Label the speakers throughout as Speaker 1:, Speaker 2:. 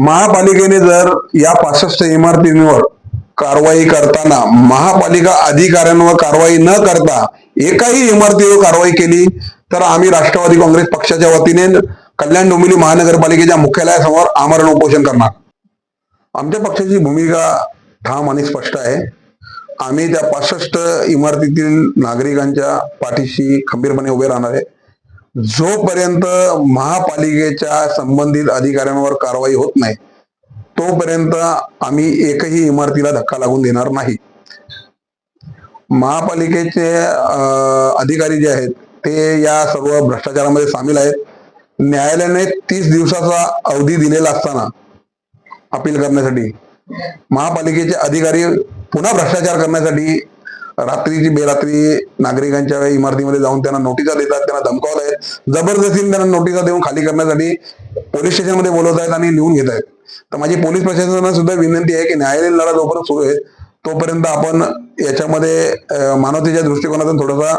Speaker 1: महापालिकेने जर या पासष्ट इमारतींवर कारवाई करताना महापालिका अधिकाऱ्यांवर कारवाई न करता एकाही इमारतीवर कारवाई केली तर आम्ही राष्ट्रवादी काँग्रेस पक्षाच्या वतीने कल्याण डोंबिवली महानगरपालिकेच्या मुख्यालयासमोर आमरण उपोषण करणार. आमच्या पक्षाची भूमिका ठाम आणि स्पष्ट आहे. आम्ही त्या पासष्ट इमारतीतील नागरिकांच्या पाठीशी खंबीरपणे उभे राहणार आहे. जोपर्यंत महापालिकेच्या संबंधित अधिकाऱ्यांवर कारवाई होत नाही तोपर्यंत आम्ही एकही इमारतीला धक्का लागून देणार नाही. महापालिकेचे अधिकारी जे आहेत ते या सर्व भ्रष्टाचारामध्ये सामील आहेत. न्यायालयाने तीस दिवसाचा अवधी दिलेला असताना अपील करण्यासाठी महापालिकेचे अधिकारी पुन्हा भ्रष्टाचार करण्यासाठी रात्रीची बेरात्री नागरिकांच्या इमारतीमध्ये जाऊन त्यांना नोटिसा देतात त्यांना धमकावत जबरदस्तीने त्यांना नोटिसा देऊन खाली करण्यासाठी पोलीस स्टेशनमध्ये बोलवत आहेत आणि लिहून घेत आहेत. तर माझी पोलीस प्रशासनाला सुद्धा विनंती आहे की न्यायालयीन लढा जोपर्यंत सुरू आहे तोपर्यंत आपण याच्यामध्ये मानवतेच्या दृष्टिकोनातून थोडासा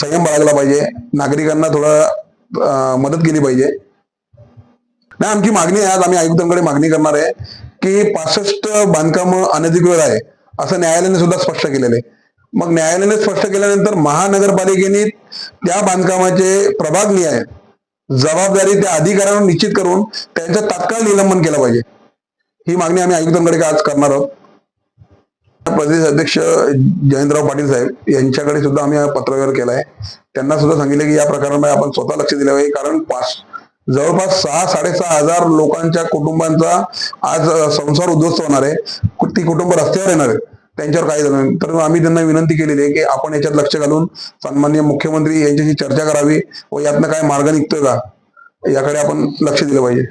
Speaker 1: संयम बाळगला पाहिजे. नागरिकांना थोडा मदत केली पाहिजे. नाही आमची मागणी आहे आज आम्ही आयुक्तांकडे मागणी करणार आहे की पासष्ट बांधकाम अनधिकृत आहे असं न्यायालयाने सुद्धा स्पष्ट केलेलं आहे. मग न्यायालयाने स्पष्ट केल्यानंतर महानगरपालिकेने त्या बांधकामाचे प्रभाग निहाय जबाबदारी त्या अधिकाऱ्यांना निश्चित करून त्यांचं तात्काळ निलंबन केलं पाहिजे. ही मागणी आम्ही आयुक्तांकडे आज करणार आहोत. प्रदेश अध्यक्ष जयंतराव पाटील साहेब यांच्याकडे सुद्धा आम्ही हा पत्रव्यवहार केलाय. त्यांना सुद्धा सांगितलं की या प्रकरणामध्ये आपण स्वतः लक्ष दिलं पाहिजे कारण पाच जवळपास सहा साडेसहा हजार लोकांच्या कुटुंबांचा आज संसार उद्ध्वस्त होणार आहे. ती कुटुंब रस्त्यावर येणार आहेत. त्यांच्यावर काय झालं तर आम्ही त्यांना विनंती केलेली आहे की आपण याच्यात लक्ष घालून सन्मान्य मुख्यमंत्री यांच्याशी चर्चा करावी व यातनं काय मार्ग निघतोय का याकडे आपण लक्ष दिलं पाहिजे.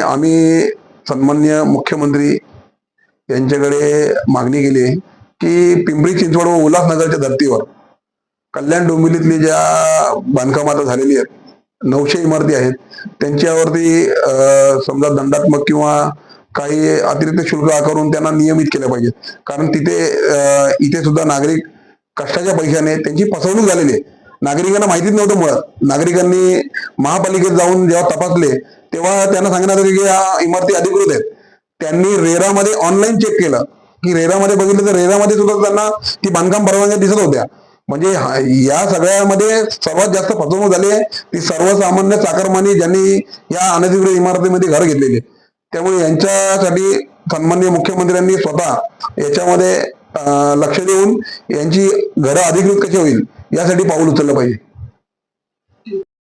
Speaker 1: आम्ही सन्मान्य मुख्यमंत्री यांच्याकडे मागणी केली आहे की पिंपरी चिंचवड व उल्हासनगरच्या धर्तीवर कल्याण डोंबिवलीतली ज्या बांधकाम आता झालेली आहेत नऊशे इमारती आहेत त्यांच्यावरती अं, समजा दंडात्मक किंवा काही अतिरिक्त शुल्क आकारून त्यांना नियमित केल्या पाहिजेत कारण तिथे इथे सुद्धा नागरिक कष्टाच्या पैशाने त्यांची फसवणूक झालेली आहे. नागरिकांना माहितीच नव्हतं मुळात. नागरिकांनी महापालिकेत जाऊन जेव्हा तपासले तेव्हा त्यांना सांगण्यात आलं की या इमारती अधिकृत आहेत. त्यांनी रेरामध्ये ऑनलाईन चेक केलं. की रेरामध्ये बघितलं तर रेरामध्ये सुद्धा त्यांना ती बांधकाम परवानग्या दिसत होत्या. म्हणजे या सगळ्यामध्ये सर्वात जास्त फसवणूक झाली आहे. ती सर्वसामान्य चाकरमानी ज्यांनी या अनधिकृत इमारतीमध्ये घर घेतलेली आहे. त्यामुळे यांच्यासाठी सन्माननीय मुख्यमंत्र्यांनी स्वतः याच्यामध्ये लक्ष देऊन यांची घरं अधिकृत कशी होईल यासाठी पाऊल उचललं पाहिजे.